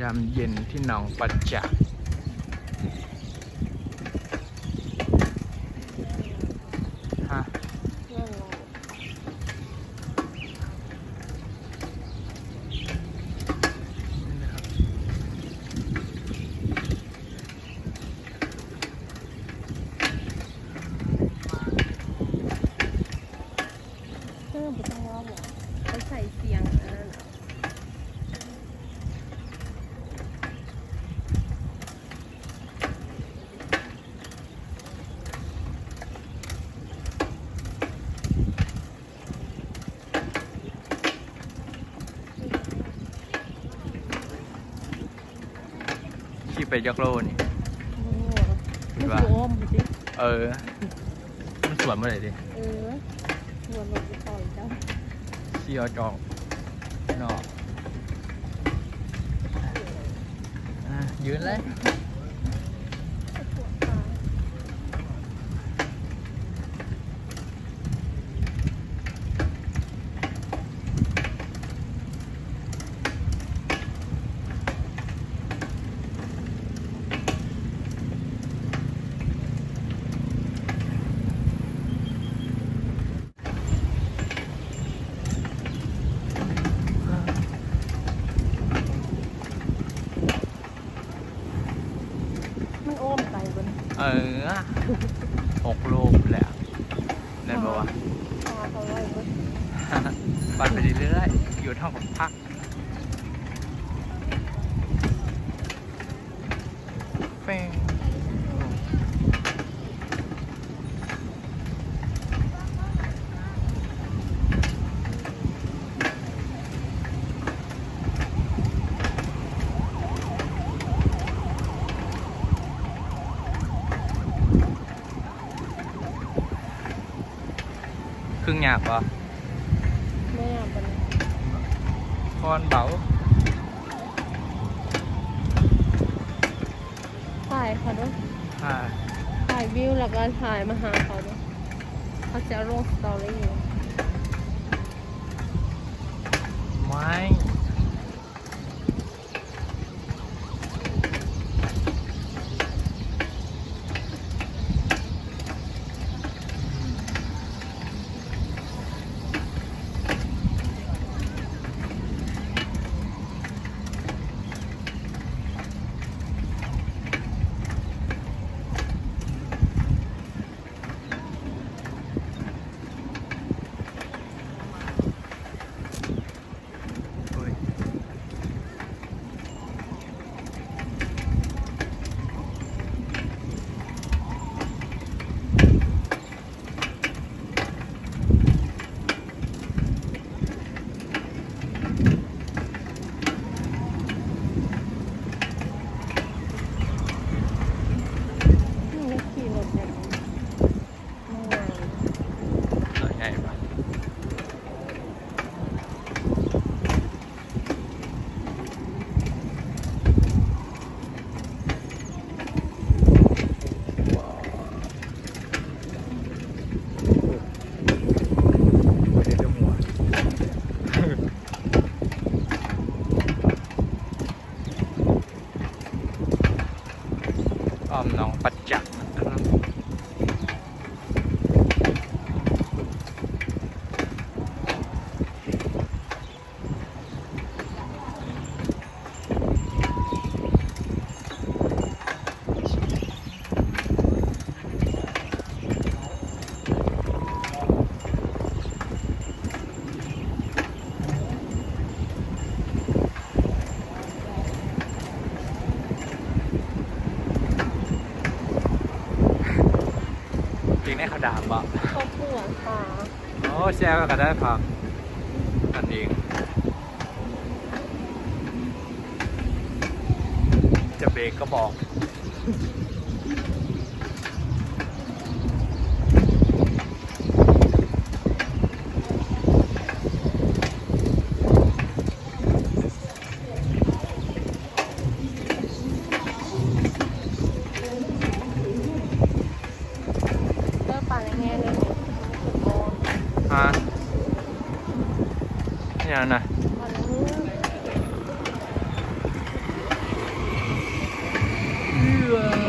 ยามเย็นที่หนองปัจจักฮะเออบเพิ่มไปต้องว่าหมอเขาใส่เสียงอันนั้น อะขี่ไปยักโลนี่โอ้โหมันคืออ้อมไปสิเออ มันสวนเมื่อไหร่ดิเออชวนลงไปต่อยเจ้าขี่เอาจองนอกอะยืนเลย ปวดขา มันอ้อมไกลบน เออหกลูกแหละนั่นบอกว่า ตาเขาไว้บน ปั่นไปเรื่อยๆอยู่ท่องกับพักเป้ง ครึ่งหยาบปะแม่บนคอนเบาถ่ายเขาด้วยอ่าถ่ายวิวแล้วก็ถ่ายมาหาเขาด้วยเขาจะลงสตอรี่อยู่ไม่ งได้เขาด่าปะเขาปวดขาโอ้แชร์ก็ได้พักนั่นเองจะเบรกก็บอก nhà này yeah.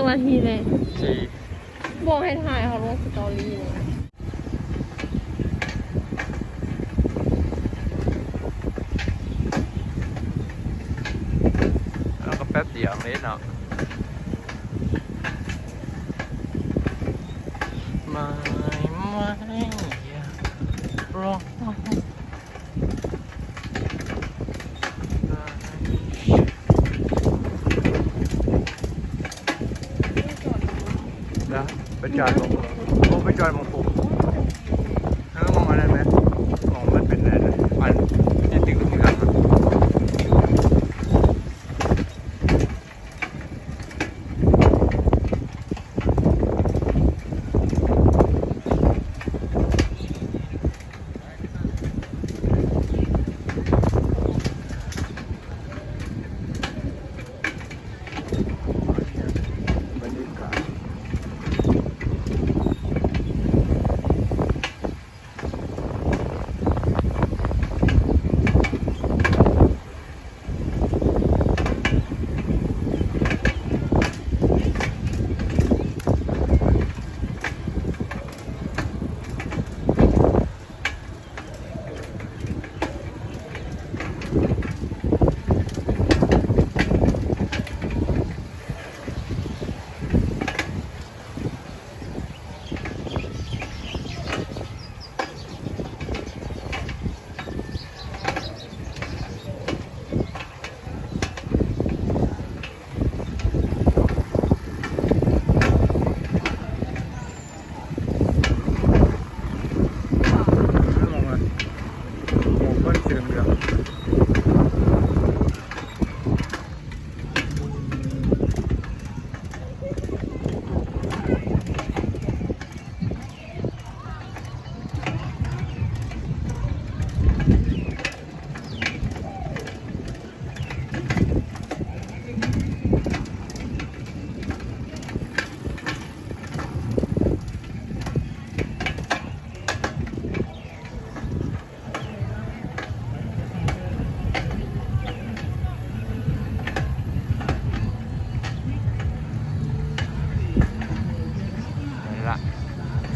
จังนาทีเลยจีบอกให้ถ่ายเขาลงสตอรี่เลย แล้วก็แป๊บเดียวเลยเนาะไม่ไม่อยากรอนะ ไ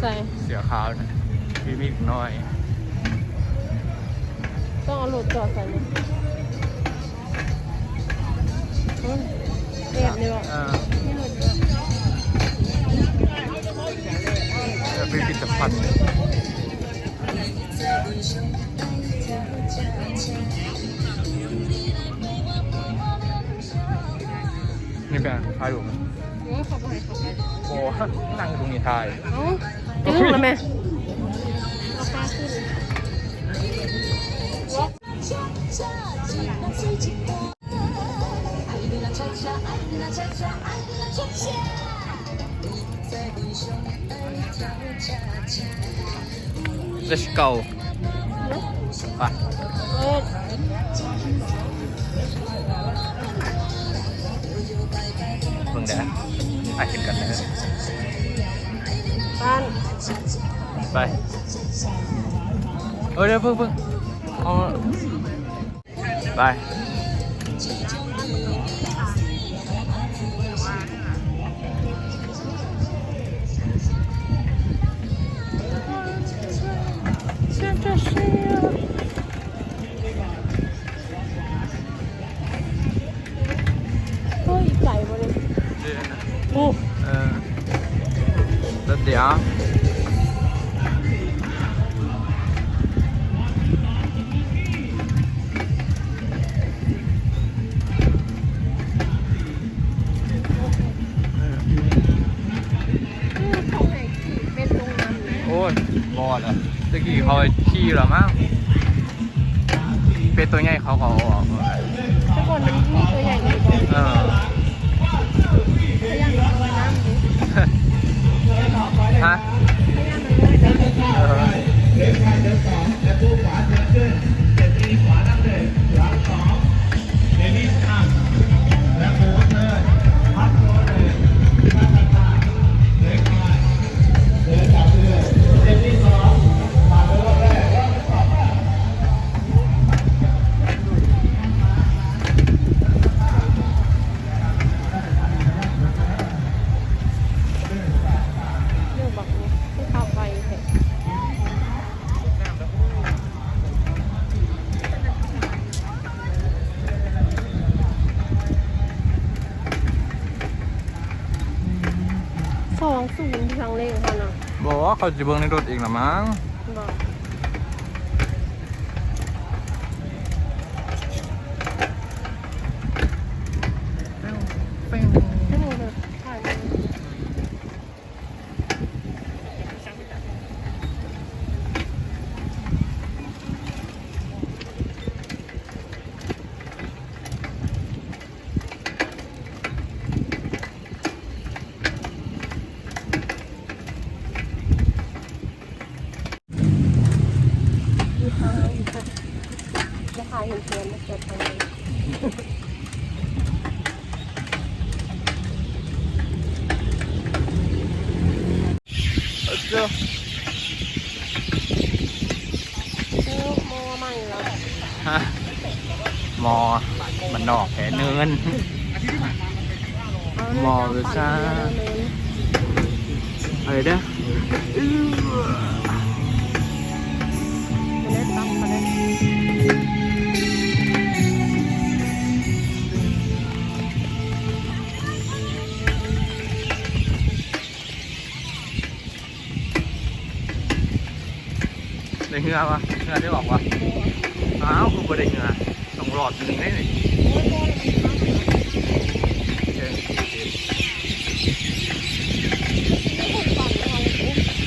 ใส่ เสือขาวนะพี่มีอีกหน้อย ต้องเอารถจอดใส่เลยเฮ้ยแอบเลยว่ะอ่านี่รถจอดแล้วพิพิธภัณฑ์เนี่ยนี่เป็นถ่ายรูปไหมโอ้ยเขาไปให้เขาไปโอ้นั่งอยู่ตรงนี้ถ่าย เอ้า จะลุกแล้วแม่เอาปลาขึ้น Let's go ไปเพิ่งเดี๋ยวไปเห็นกันนะ ไป เออเดี๋ยวเพิ่งเพิ่งเอาไปเฮ้ อ้ยบอดอะตะกี้เขาขี่เหรอมั้งเป็นตัวใหญ่เขาเขาเอาออกทุกคนมันมีตัวใหญ่อยู่ก่อนเออพยายามมันลอยน้ำดิฮะ สองศูนย์ทางเลขค่ะเนาะบอกว่าเขาจะเบิ่งในรถเองละมั้งบอกให้ดูเลยถ่ายเลย มีทางอีกค่ะจะขายเห็นเทียนมาเกิดทางนี้ เจ้า เออโมใหม่แล้ว ฮะมอมันนอกแผลเนิน มอหรือซ่าอะไรเด้อมันได้ตั้งมาได้ ได้เหงือปะเหงือได้บอกว่าอ้าวคือบ่ได้เหงือต้องรอดหนึ่งได้นี่เชิญ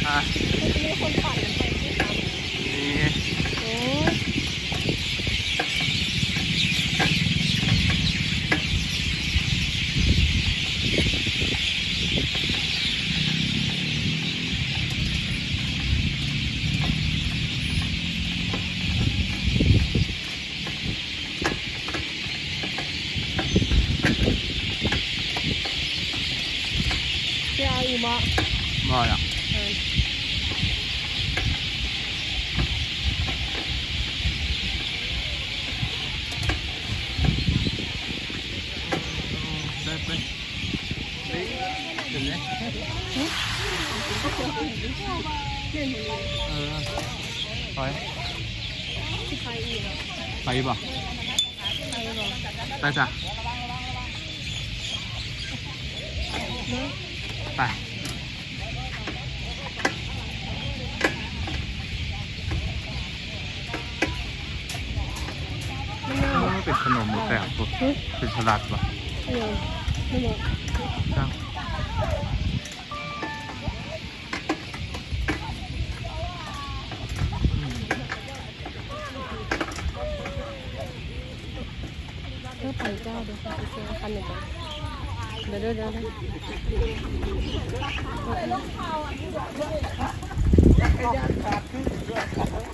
อะมีคนปั่นไปที่ทนี่ำโอ้ เจ้าอีบ่ บ่อะอ่าได้ไปเห็นไหม เล่นอยู่ เออไป ที่ใครอีกอะ ไปป่ะ ใครบอก ไปจ้ะ เนาะ ไป ไม่น่า เป็นขนมหมูแตกปุ๊บเป็นสลัดป่ะเออไม่รู้จ้าเธอไปเจ้าเดี๋ยวไปเจอกันหนึ่งเดี๋ยวเดี๋ยวเดี๋ยว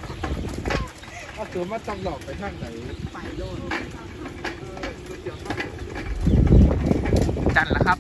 เถ้าเกิดว่าจำหลอกไปทางไหนไปโดนจันแล้วครับ